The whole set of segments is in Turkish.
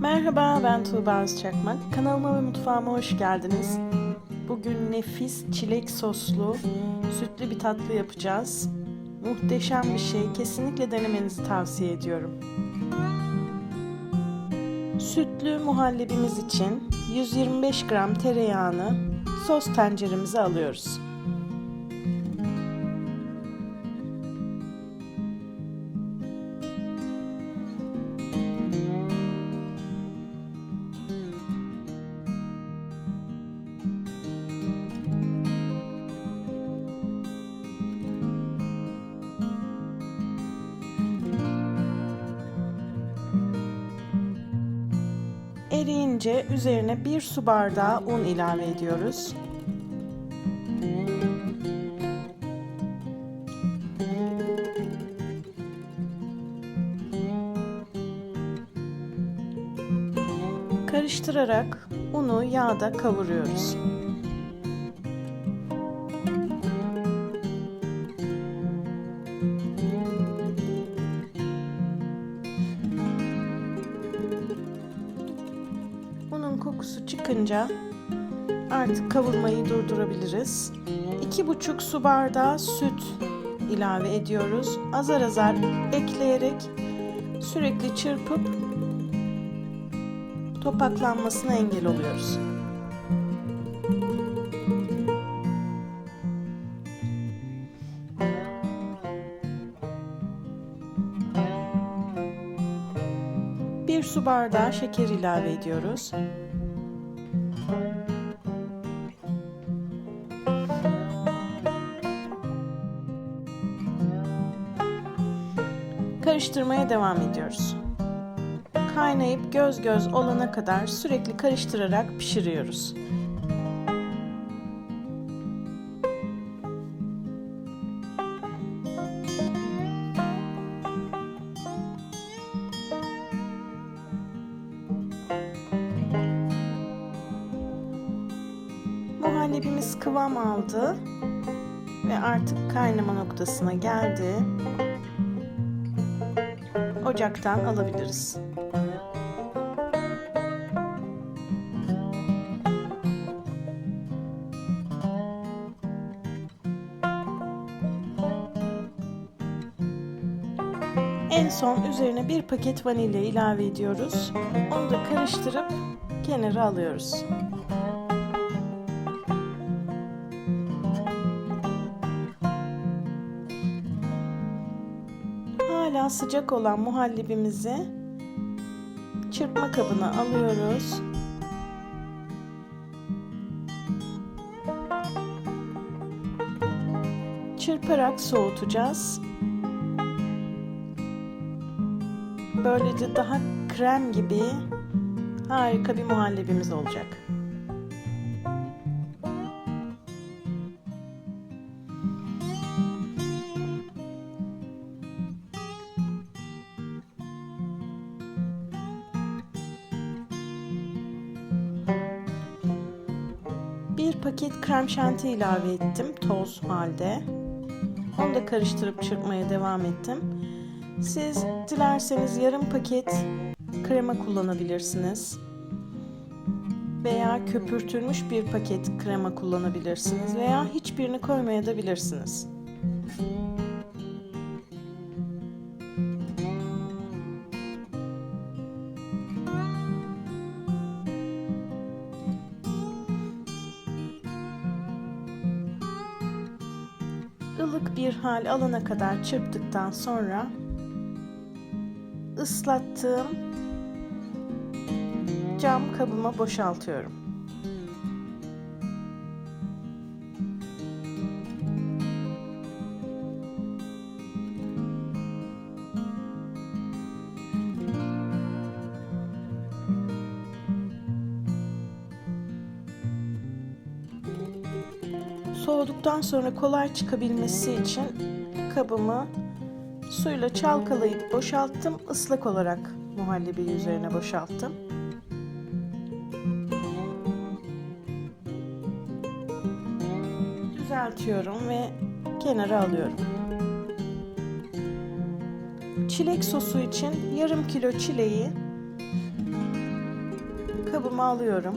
Merhaba ben Tuğba Özçakmak. Kanalıma ve mutfağıma hoş geldiniz. Bugün nefis çilek soslu sütlü bir tatlı yapacağız. Muhteşem bir şey. Kesinlikle denemenizi tavsiye ediyorum. Sütlü muhallebimiz için 125 gram tereyağını sos tenceremize alıyoruz. Eriyince üzerine bir su bardağı un ilave ediyoruz. Karıştırarak unu yağda kavuruyoruz. Çıkınca artık kavurmayı durdurabiliriz. 2,5 su bardağı süt ilave ediyoruz. Azar azar ekleyerek sürekli çırpıp topaklanmasına engel oluyoruz. Bir su bardağı şeker ilave ediyoruz. Karıştırmaya devam ediyoruz. Kaynayıp göz göz olana kadar sürekli karıştırarak pişiriyoruz. Muhallebimiz kıvam aldı ve artık kaynama noktasına geldi. Ocaktan alabiliriz. En son üzerine bir paket vanilya ilave ediyoruz. Onu da karıştırıp kenara alıyoruz. Hala sıcak olan muhallebimizi çırpma kabına alıyoruz. Çırparak soğutacağız. Böylece daha krem gibi harika bir muhallebimiz olacak. Bir paket krem şanti ilave ettim toz halde. Onu da karıştırıp çırpmaya devam ettim. Siz dilerseniz yarım paket krema kullanabilirsiniz. Veya köpürtülmüş bir paket krema kullanabilirsiniz veya hiçbirini koymaya da bilirsiniz. Ilık bir hal alana kadar çırptıktan sonra ıslattığım cam kabıma boşaltıyorum. Soğuduktan sonra kolay çıkabilmesi için kabımı suyla çalkalayıp boşalttım. Islak olarak muhallebiyi üzerine boşalttım. Düzeltiyorum ve kenara alıyorum. Çilek sosu için yarım kilo çileği Kabıma alıyorum.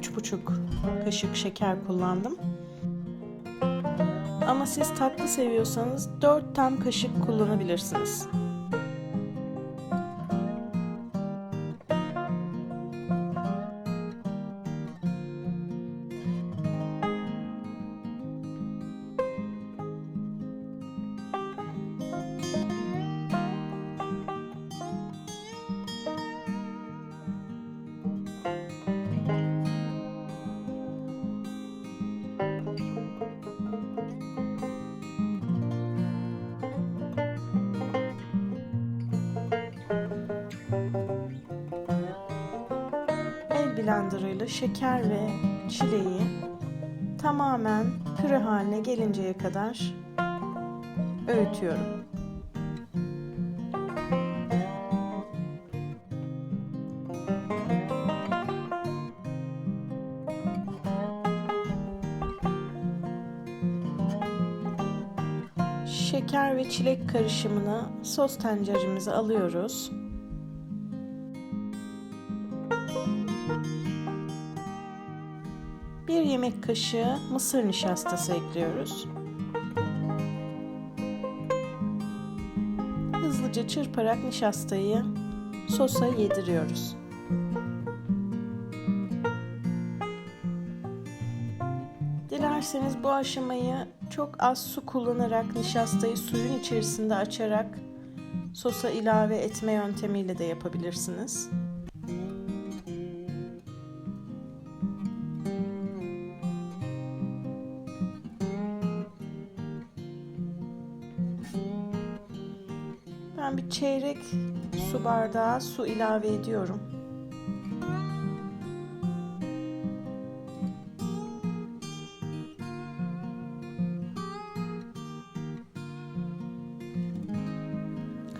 Üç buçuk kaşık şeker kullandım. Ama siz tatlı seviyorsanız 4 tam kaşık kullanabilirsiniz. Blenderıyla şeker ve çileği tamamen püre haline gelinceye kadar öğütüyorum. Şeker ve çilek karışımını sos tenceremize alıyoruz. Yemek kaşığı mısır nişastası ekliyoruz. Hızlıca çırparak nişastayı sosa yediriyoruz. Dilerseniz bu aşamayı çok az su kullanarak nişastayı suyun içerisinde açarak sosa ilave etme yöntemiyle de yapabilirsiniz. Çeyrek su bardağı su ilave ediyorum.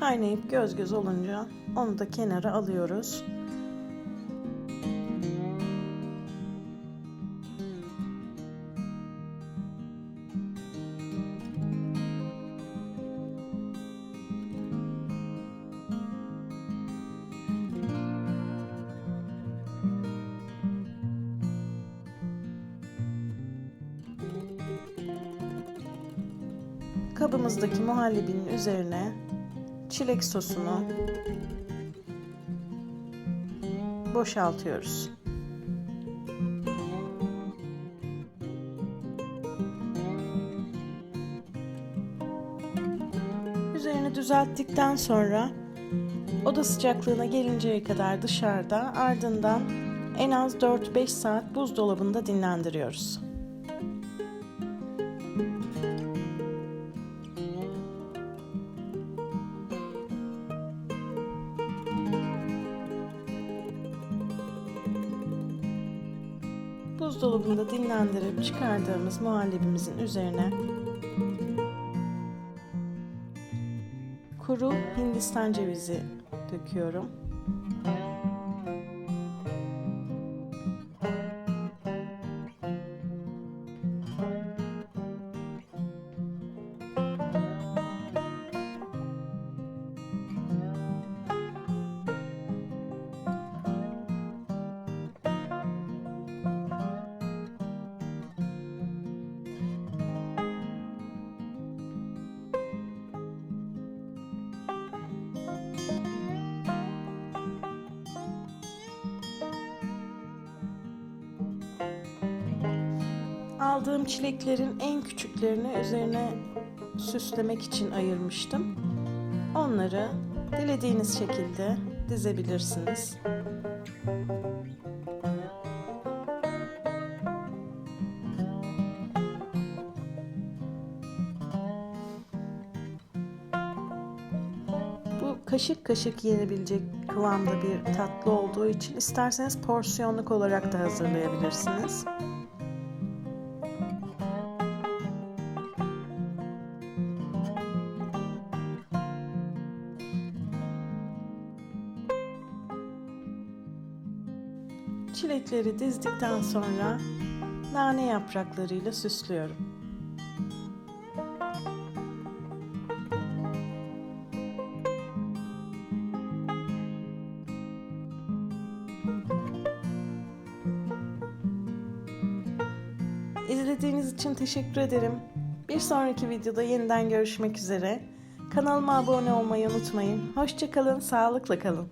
Kaynayıp göz göz olunca onu da kenara alıyoruz. Kabımızdaki muhallebinin üzerine çilek sosunu boşaltıyoruz. Üzerini düzelttikten sonra oda sıcaklığına gelinceye kadar dışarıda ardından en az 4-5 saat buzdolabında dinlendiriyoruz. Buzdolabında dinlendirip çıkardığımız muhallebimizin üzerine kuru hindistan cevizi döküyorum. Aldığım çileklerin en küçüklerini üzerine süslemek için ayırmıştım. Onları dilediğiniz şekilde dizebilirsiniz. kaşık kaşık yenebilecek kıvamda bir tatlı olduğu için isterseniz porsiyonluk olarak da hazırlayabilirsiniz. Çilekleri dizdikten sonra nane yapraklarıyla süslüyorum. İzlediğiniz için teşekkür ederim. Bir sonraki videoda yeniden görüşmek üzere. Kanalıma abone olmayı unutmayın. Hoşçakalın, sağlıkla kalın.